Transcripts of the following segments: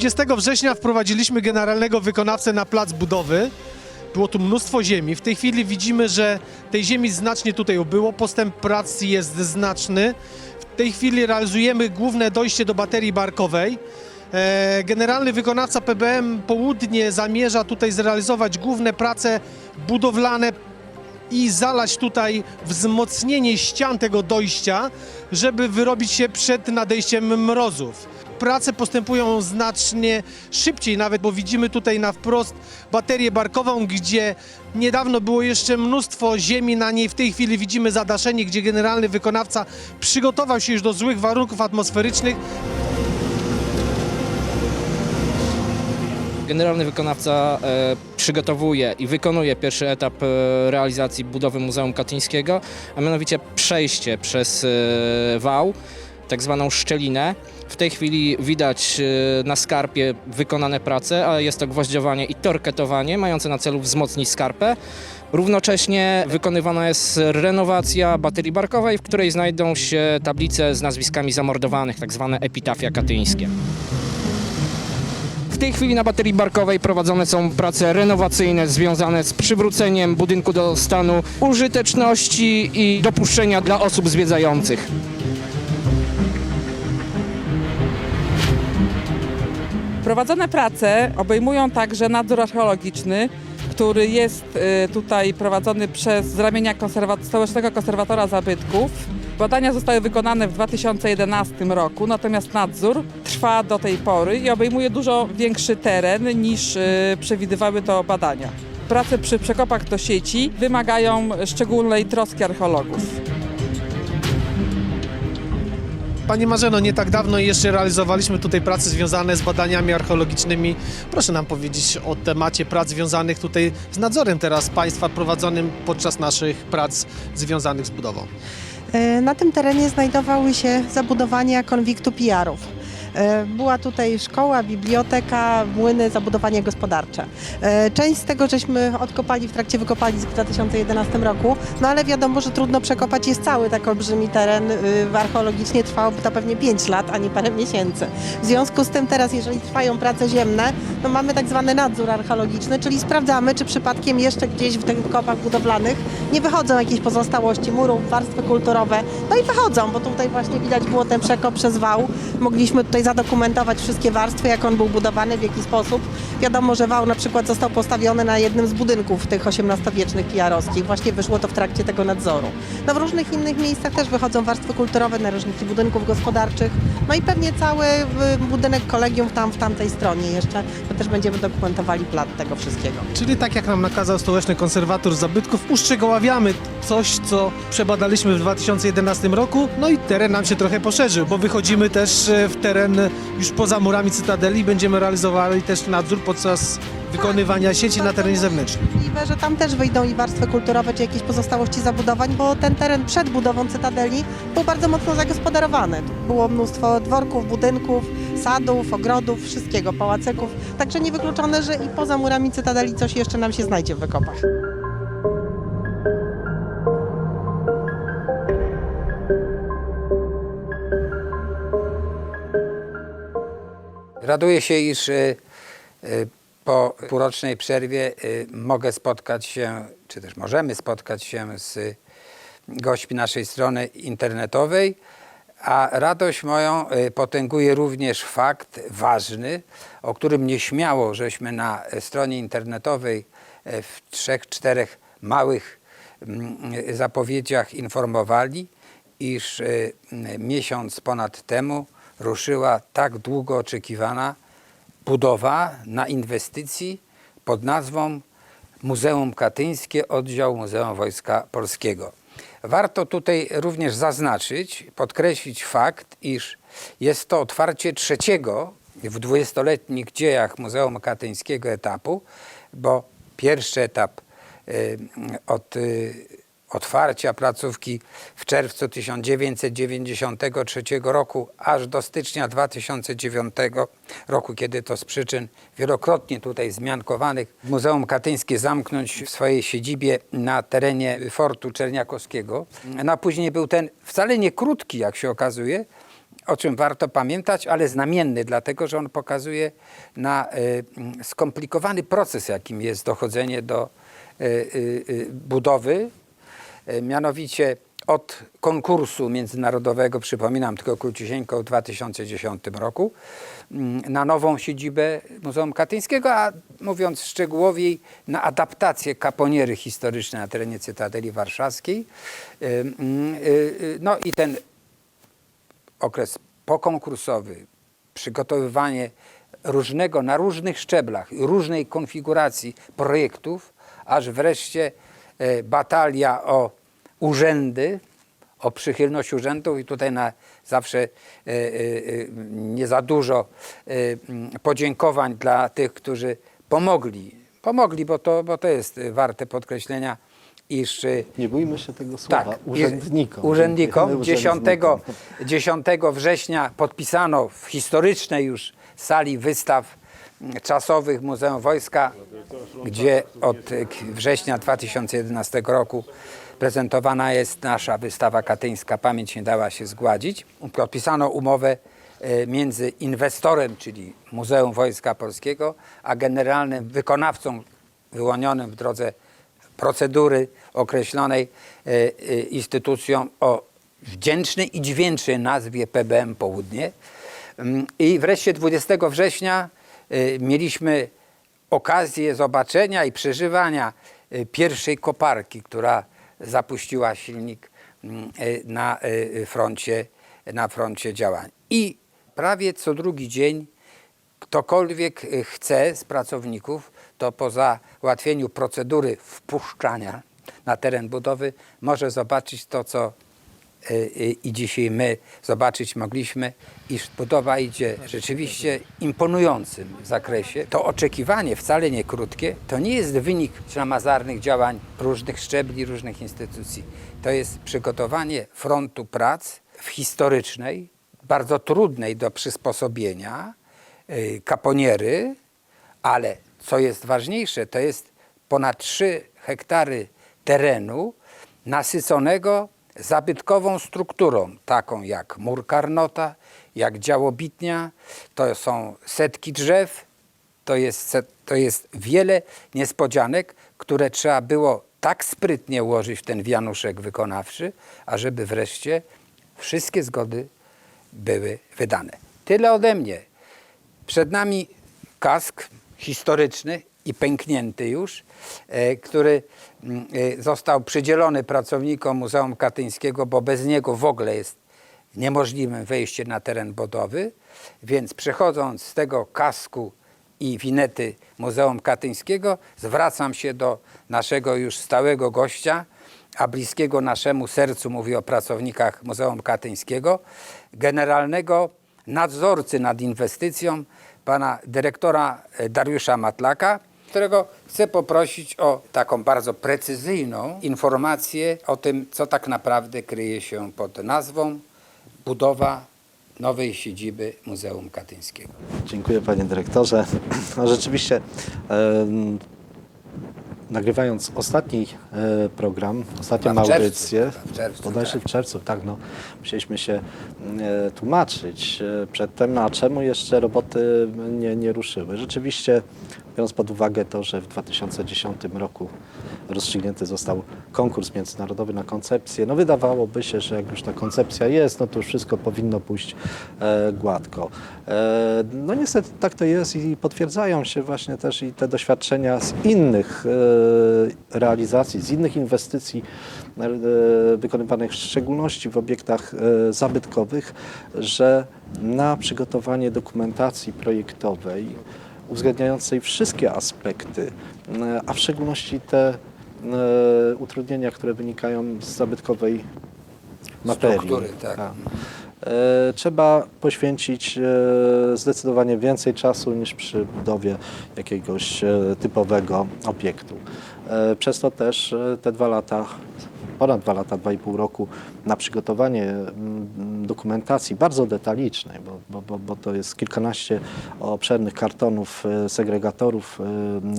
20 września wprowadziliśmy generalnego wykonawcę na plac budowy. Było tu mnóstwo ziemi. W tej chwili widzimy, że tej ziemi znacznie tutaj ubyło. Postęp prac jest znaczny. W tej chwili realizujemy główne dojście do baterii barkowej. E, Generalny wykonawca PBM Południe zamierza tutaj zrealizować główne prace budowlane i zalać tutaj wzmocnienie ścian tego dojścia, żeby wyrobić się przed nadejściem mrozów. Prace postępują znacznie szybciej nawet, bo widzimy tutaj na wprost baterię barkową, gdzie niedawno było jeszcze mnóstwo ziemi na niej. W tej chwili widzimy zadaszenie, gdzie generalny wykonawca przygotował się już do złych warunków atmosferycznych. Generalny wykonawca e, przygotowuje i wykonuje pierwszy etap e, realizacji budowy Muzeum Katyńskiego, a mianowicie przejście przez e, wał, tak zwaną szczelinę. W tej chwili widać e, na skarpie wykonane prace, ale jest to gwoździowanie i torketowanie mające na celu wzmocnić skarpę. Równocześnie wykonywana jest renowacja baterii barkowej, w której znajdą się tablice z nazwiskami zamordowanych, tak zwane epitafia katyńskie. W tej chwili na baterii barkowej prowadzone są prace renowacyjne związane z przywróceniem budynku do stanu użyteczności i dopuszczenia dla osób zwiedzających. Prowadzone prace obejmują także nadzór archeologiczny, który jest y, tutaj prowadzony przez z ramienia konserwa- Stołecznego Konserwatora Zabytków. Badania zostały wykonane w 2011 roku, natomiast nadzór trwa do tej pory i obejmuje dużo większy teren niż y, przewidywały to badania. Prace przy przekopach do sieci wymagają szczególnej troski archeologów. Pani Marzeno, nie tak dawno jeszcze realizowaliśmy tutaj prace związane z badaniami archeologicznymi. Proszę nam powiedzieć o temacie prac związanych tutaj z nadzorem teraz państwa prowadzonym podczas naszych prac związanych z budową. E, Na tym terenie znajdowały się zabudowania konwiktu PR-ów. E, Była tutaj szkoła, biblioteka, młyny, zabudowanie gospodarcze. E, Część z tego żeśmy odkopali w trakcie wykopalisk w 2011 roku, no ale wiadomo, że trudno przekopać jest cały tak olbrzymi teren. Y, Archeologicznie trwałoby to pewnie 5 lat, a nie parę miesięcy. W związku z tym teraz, jeżeli trwają prace ziemne, no mamy tak zwany nadzór archeologiczny, czyli sprawdzamy, czy przypadkiem jeszcze gdzieś w tych kopach budowlanych nie wychodzą jakieś pozostałości murów, warstwy kulturowe. No i wychodzą, bo tutaj właśnie widać było ten przekop przez wał. Mogliśmy tutaj zadokumentować wszystkie warstwy, jak on był budowany, w jaki sposób. Wiadomo, że wał na przykład został postawiony na jednym z budynków tych XVIII-wiecznych PR-owskich. Właśnie wyszło to w trakcie tego nadzoru. No w różnych innych miejscach też wychodzą warstwy kulturowe, narożniki budynków gospodarczych. No i pewnie cały y, budynek kolegium tam w tamtej stronie jeszcze. To też będziemy dokumentowali plan tego wszystkiego. Czyli tak jak nam nakazał stołeczny konserwator zabytków, uszczegóławiamy coś, co przebadaliśmy w 2011 roku, no i teren nam się trochę poszerzył, bo wychodzimy też e, w teren już poza murami Cytadeli, będziemy realizowali też nadzór podczas wykonywania sieci na terenie zewnętrznym. Możliwe, że tam też wyjdą i warstwy kulturowe, czy jakieś pozostałości zabudowań, bo ten teren przed budową Cytadeli był bardzo mocno zagospodarowany. Było mnóstwo dworków, budynków, sadów, ogrodów, wszystkiego, pałacyków. Także niewykluczone, że i poza murami Cytadeli coś jeszcze nam się znajdzie w wykopach. Raduję się, iż y, y, po półrocznej przerwie y, mogę spotkać się, czy też możemy spotkać się z gośćmi naszej strony internetowej, a radość moją potęguje również fakt ważny, o którym nieśmiało żeśmy na stronie internetowej w trzech, czterech małych mm, zapowiedziach informowali, iż miesiąc ponad temu ruszyła tak długo oczekiwana budowa na inwestycji pod nazwą Muzeum Katyńskie, oddział Muzeum Wojska Polskiego. Warto tutaj również zaznaczyć, podkreślić fakt, iż jest to otwarcie trzeciego w dwudziestoletnich dziejach Muzeum Katyńskiego etapu, bo pierwszy etap y, od y, otwarcia placówki w czerwcu 1993 roku aż do stycznia 2009 roku, kiedy to z przyczyn wielokrotnie tutaj zmiankowanych Muzeum Katyńskie zamknąć w swojej siedzibie na terenie fortu Czerniakowskiego. No a później był ten wcale nie krótki, jak się okazuje, o czym warto pamiętać, ale znamienny, dlatego że on pokazuje na y, mm, skomplikowany proces, jakim jest dochodzenie do y, y, y, budowy, y, mianowicie od konkursu międzynarodowego, przypominam tylko króciusieńko w 2010 roku, mm, na nową siedzibę Muzeum Katyńskiego, a mówiąc szczegółowiej, na adaptację kaponiery historycznej na terenie Cytadeli Warszawskiej. Y, mm, y, No i ten okres pokonkursowy, przygotowywanie różnego, na różnych szczeblach, różnej konfiguracji projektów, aż wreszcie e, batalia o urzędy, o przychylność urzędów i tutaj na zawsze e, e, e, nie za dużo podziękowań dla tych, którzy pomogli. Pomogli, bo to, bo to jest warte podkreślenia, iż Nie bójmy się tego słowa. tak, urzędnikom. Urzędnikom. Dziękujemy 10, urzędnikom. 10 września podpisano w historycznej już sali wystaw czasowych Muzeum Wojska, gdzie od września 2011 roku prezentowana jest nasza wystawa katyńska Pamięć nie dała się zgładzić. Podpisano umowę e, między inwestorem, czyli Muzeum Wojska Polskiego, a generalnym wykonawcą wyłonionym w drodze procedury określonej e, e, instytucją o wdzięcznej i dźwięcznej nazwie PBM Południe. Mm, I wreszcie 20 września mieliśmy okazję zobaczenia i przeżywania pierwszej koparki, która zapuściła silnik mm, e, na e, froncie, na froncie działań. I prawie co drugi dzień ktokolwiek chce z pracowników, to po załatwieniu procedury wpuszczania na teren budowy może zobaczyć to, co i dzisiaj my zobaczyć mogliśmy, iż budowa idzie rzeczywiście imponującym zakresie. To oczekiwanie wcale nie krótkie, to nie jest wynik ślamazarnych działań różnych szczebli, różnych instytucji. To jest przygotowanie frontu prac w historycznej, bardzo trudnej do przysposobienia, y, kaponiery, ale co jest ważniejsze, to jest ponad 3 hektary terenu nasyconego zabytkową strukturą, taką jak mur Karnota, jak działobitnia, to są setki drzew, to jest, to jest wiele niespodzianek, które trzeba było tak sprytnie ułożyć w ten wianuszek wykonawczy, ażeby wreszcie wszystkie zgody były wydane. Tyle ode mnie. Przed nami kask historyczny i pęknięty już, e, który mm, e, został przydzielony pracownikom Muzeum Katyńskiego, bo bez niego w ogóle jest niemożliwym wejście na teren budowy. Więc przechodząc z tego kasku i winety Muzeum Katyńskiego, zwracam się do naszego już stałego gościa, a bliskiego naszemu sercu, mówię o pracownikach Muzeum Katyńskiego, generalnego nadzorcy nad inwestycją, pana dyrektora e, Dariusza Matlaka, którego chcę poprosić o taką bardzo precyzyjną informację o tym, co tak naprawdę kryje się pod nazwą budowa nowej siedziby Muzeum Katyńskiego. Dziękuję panie dyrektorze. No, rzeczywiście em, nagrywając ostatni e, program, ostatnią Chyba w czerwcu, audycję, chyba w czerwcu, bodajże tak. w czerwcu, tak, no, musieliśmy się e, tłumaczyć e, przedtem, a czemu jeszcze roboty nie, nie ruszyły. Rzeczywiście, biorąc pod uwagę to, że w 2010 roku rozstrzygnięty został konkurs międzynarodowy na koncepcję, no wydawałoby się, że jak już ta koncepcja jest, no to już wszystko powinno pójść e, gładko. E, no niestety tak to jest i potwierdzają się właśnie też i te doświadczenia z innych e, realizacji, z innych inwestycji e, wykonywanych w szczególności w obiektach e, zabytkowych, że na przygotowanie dokumentacji projektowej uwzględniającej wszystkie aspekty, e, a w szczególności te e, utrudnienia, które wynikają z zabytkowej materii. Struktury, tak. E, Trzeba poświęcić zdecydowanie więcej czasu niż przy budowie jakiegoś typowego obiektu. Przez to też te dwa lata ponad dwa lata, dwa i pół roku na przygotowanie mm, dokumentacji bardzo detalicznej, bo, bo, bo, to jest kilkanaście obszernych kartonów, e, segregatorów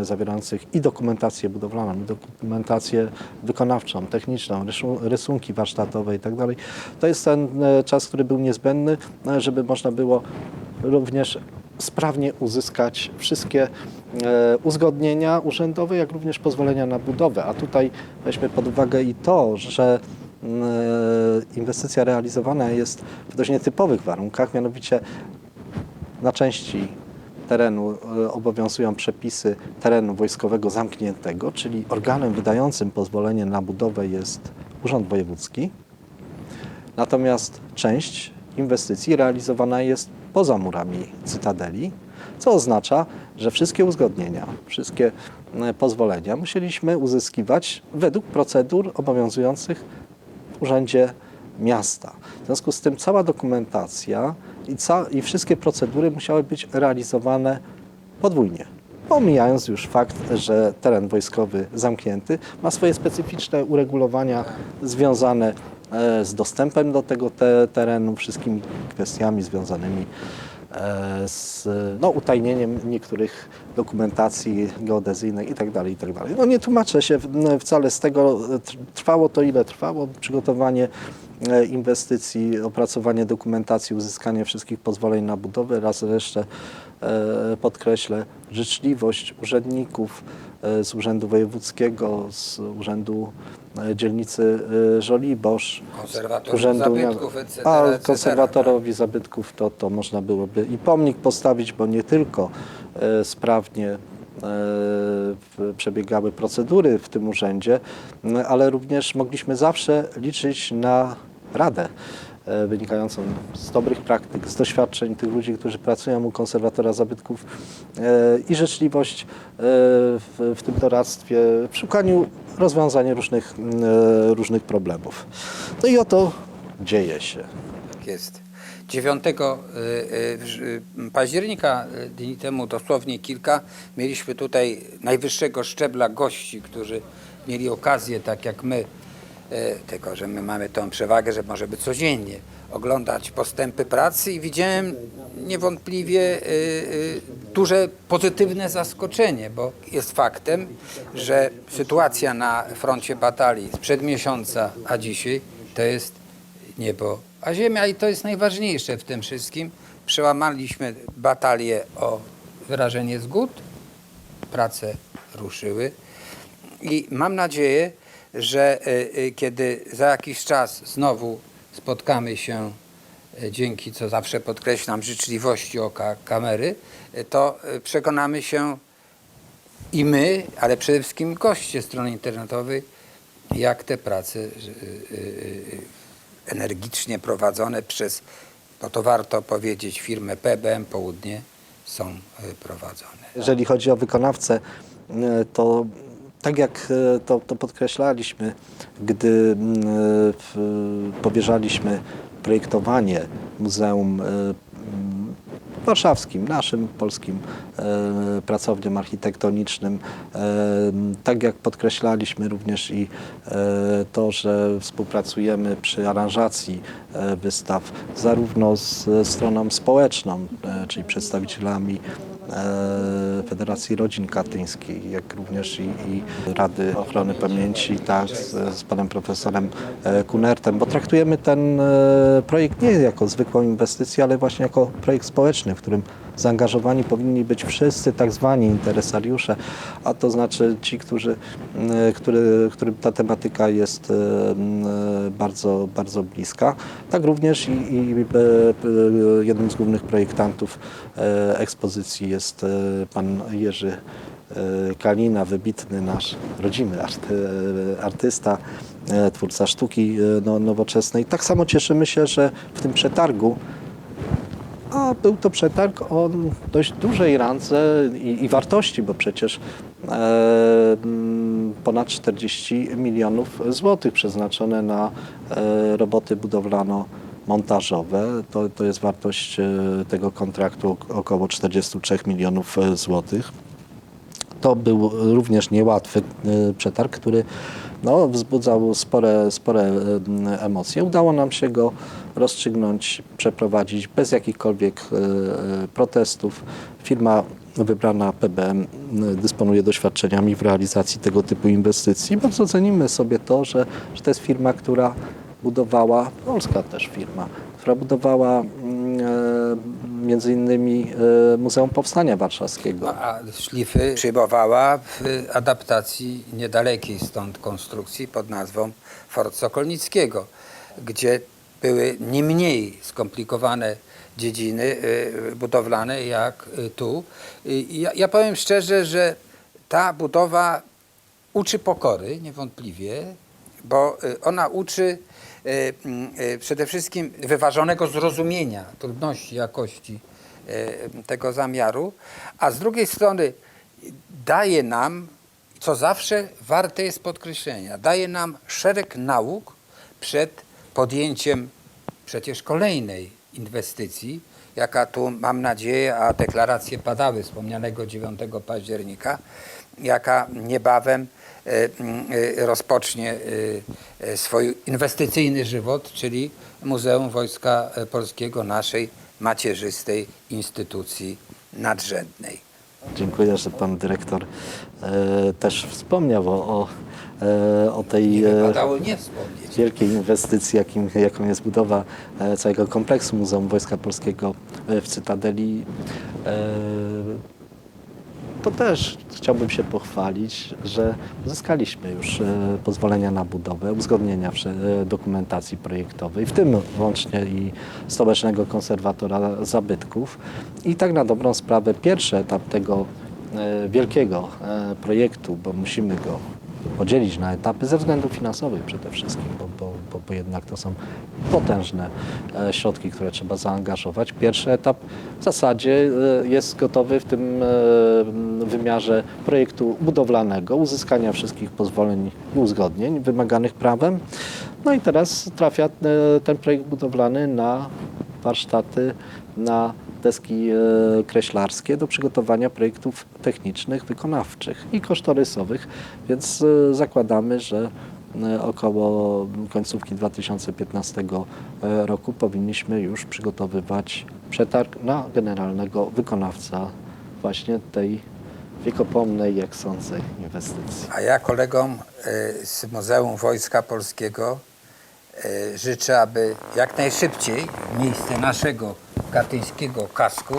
e, zawierających i dokumentację budowlaną, i dokumentację wykonawczą, techniczną, rysu- rysunki warsztatowe i tak. To jest ten e, czas, który był niezbędny, żeby można było również sprawnie uzyskać wszystkie uzgodnienia urzędowe, jak również pozwolenia na budowę. A tutaj weźmy pod uwagę i to, że mm, e, inwestycja realizowana jest w dość nietypowych warunkach, mianowicie na części terenu e, obowiązują przepisy terenu wojskowego zamkniętego, czyli organem wydającym pozwolenie na budowę jest Urząd Wojewódzki. Natomiast część inwestycji realizowana jest poza murami Cytadeli, co oznacza, że wszystkie uzgodnienia, wszystkie e, pozwolenia musieliśmy uzyskiwać według procedur obowiązujących w Urzędzie Miasta. W związku z tym cała dokumentacja i, ca- i wszystkie procedury musiały być realizowane podwójnie. Pomijając już fakt, że teren wojskowy zamknięty ma swoje specyficzne uregulowania związane e, z dostępem do tego te, terenu, wszystkimi kwestiami związanymi z no, utajnieniem niektórych dokumentacji geodezyjnych itd. itd. No nie tłumaczę się wcale z tego, tr- trwało to ile trwało, przygotowanie e, inwestycji, opracowanie dokumentacji, uzyskanie wszystkich pozwoleń na budowę. Raz jeszcze e, podkreślę życzliwość urzędników e, z Urzędu Wojewódzkiego, z Urzędu e, Dzielnicy e, Żoliborz, Urzędu zabytków, etc., A etc., konserwatorowi zabytków to, to można byłoby i pomnik postawić, bo nie tylko e, sprawnie e, przebiegały procedury w tym urzędzie, ale również mogliśmy zawsze liczyć na radę e, wynikającą z dobrych praktyk, z doświadczeń tych ludzi, którzy pracują u konserwatora zabytków e, i życzliwość e, w, tym doradztwie, w szukaniu rozwiązań różnych, e, różnych problemów. No i oto dzieje się. Tak jest. 9 y, y, wrz- y, października, dni temu dosłownie kilka, mieliśmy tutaj najwyższego szczebla gości, którzy mieli okazję, tak jak my, tylko że my mamy tą przewagę, że możemy codziennie oglądać postępy pracy i widziałem niewątpliwie y, y, duże pozytywne zaskoczenie, bo jest faktem, że sytuacja na froncie batalii sprzed miesiąca, a dzisiaj to jest niebo, a ziemia i to jest najważniejsze w tym wszystkim. Przełamaliśmy batalię o wyrażenie zgód, prace ruszyły i mam nadzieję, że y, y, kiedy za jakiś czas znowu spotkamy się y, dzięki, co zawsze podkreślam, życzliwości oka kamery, to przekonamy się i my, ale przede wszystkim goście strony internetowej, jak te prace energicznie prowadzone przez, bo to warto powiedzieć, firmę PBM Południe są prowadzone. Jeżeli chodzi o wykonawcę, e, to tak jak e, to, to podkreślaliśmy, gdy mm, e, powierzaliśmy projektowanie Muzeum e, mm, Warszawskim, naszym polskim e, pracowniom architektonicznym. E, tak jak podkreślaliśmy również i to, że współpracujemy przy aranżacji wystaw zarówno z stroną społeczną, czyli przedstawicielami Federacji Rodzin Katyńskich, jak również i, i Rady Ochrony Pamięci, tak, z, z panem profesorem e, Kunertem, bo traktujemy ten e, projekt nie jako zwykłą inwestycję, ale właśnie jako projekt społeczny, w którym zaangażowani powinni być wszyscy tak zwani interesariusze, a to znaczy ci, którzy, m, który, którym ta tematyka jest e, m, bardzo, bardzo bliska. Tak również i, i e, e, jednym z głównych projektantów e, ekspozycji jest e, pan Jerzy e, Kalina, wybitny nasz rodzimy arty, e, artysta, e, twórca sztuki e, no, nowoczesnej. Tak samo cieszymy się, że w tym przetargu a był to przetarg o dość dużej randze i, i wartości, bo przecież e, mm, ponad 40 milionów złotych przeznaczone na e, roboty budowlano-montażowe. To, to jest wartość e, tego kontraktu ok- około 43 milionów e, złotych. To był również niełatwy e, przetarg, który no, wzbudzał spore, spore em, emocje. Udało nam się go rozstrzygnąć, przeprowadzić bez jakichkolwiek e, e, protestów. Firma wybrana PBM dysponuje doświadczeniami w realizacji tego typu inwestycji. Bardzo cenimy sobie to, że, że to jest firma, która budowała, polska też firma, która budowała e, między innymi e, Muzeum Powstania Warszawskiego. A szlify przyjmowała w adaptacji niedalekiej stąd konstrukcji pod nazwą Fort Sokolnickiego, gdzie były nie mniej skomplikowane dziedziny y, budowlane jak y, tu. Ja, ja powiem szczerze, że ta budowa uczy pokory niewątpliwie, bo ona uczy przede wszystkim wyważonego zrozumienia trudności, jakości y, tego zamiaru, a z drugiej strony daje nam, co zawsze warte jest podkreślenia, daje nam szereg nauk przed podjęciem przecież kolejnej inwestycji, jaka tu mam nadzieję, a deklaracje padały wspomnianego 9 października, jaka niebawem e, m, e, rozpocznie e, swój inwestycyjny żywot, czyli Muzeum Wojska Polskiego, naszej macierzystej instytucji nadrzędnej. Dziękuję, że pan dyrektor e, też wspomniał o, o, e, o tej Nie wypadało nie wspomnieć. wielkiej inwestycji, jakim, jaką jest budowa całego kompleksu Muzeum Wojska Polskiego w Cytadeli. E, To też chciałbym się pochwalić, że uzyskaliśmy już e, pozwolenia na budowę, uzgodnienia e, dokumentacji projektowej, w tym włącznie i Stołecznego Konserwatora Zabytków. I tak na dobrą sprawę pierwszy etap tego e, wielkiego projektu, bo musimy go podzielić na etapy ze względów finansowych przede wszystkim, bo, bo, bo, jednak to są potężne e, środki, które trzeba zaangażować. Pierwszy etap w zasadzie e, jest gotowy w tym e, wymiarze projektu budowlanego, uzyskania wszystkich pozwoleń i uzgodnień wymaganych prawem. No i teraz trafia ten projekt budowlany na warsztaty, na deski kreślarskie do przygotowania projektów technicznych, wykonawczych i kosztorysowych, więc zakładamy, że około końcówki 2015 roku powinniśmy już przygotowywać przetarg na generalnego wykonawca właśnie tej wiekopomnej, jak sądzę, inwestycji. A ja kolegom e, z Muzeum Wojska Polskiego e, życzę, aby jak najszybciej miejsce naszego katyńskiego kasku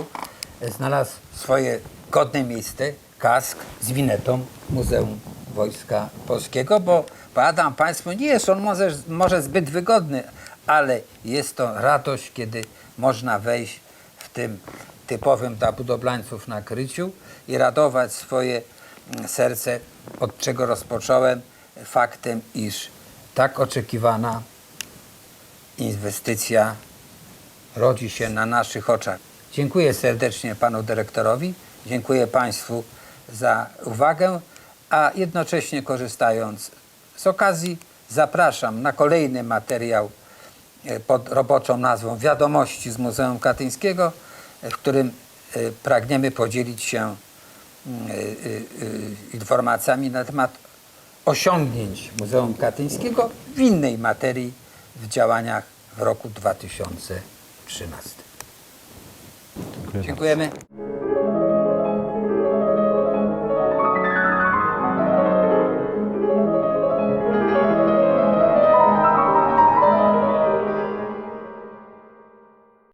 e, znalazł swoje godne miejsce, kask z winetą Muzeum Wojska Polskiego, bo powiadam Państwu, nie jest on może, może zbyt wygodny, ale jest to radość, kiedy można wejść w tym typowym dla budowlańców nakryciu i radować swoje mm, serce, od czego rozpocząłem, faktem, iż tak oczekiwana inwestycja rodzi się na naszych oczach. Dziękuję serdecznie panu dyrektorowi, dziękuję państwu za uwagę, a jednocześnie korzystając z okazji zapraszam na kolejny materiał e, pod roboczą nazwą Wiadomości z Muzeum Katyńskiego, e, w którym e, pragniemy podzielić się mm, informacjami na temat osiągnięć Muzeum Katyńskiego w innej materii w działaniach w roku 2013. Dziękuję bardzo. Dziękujemy.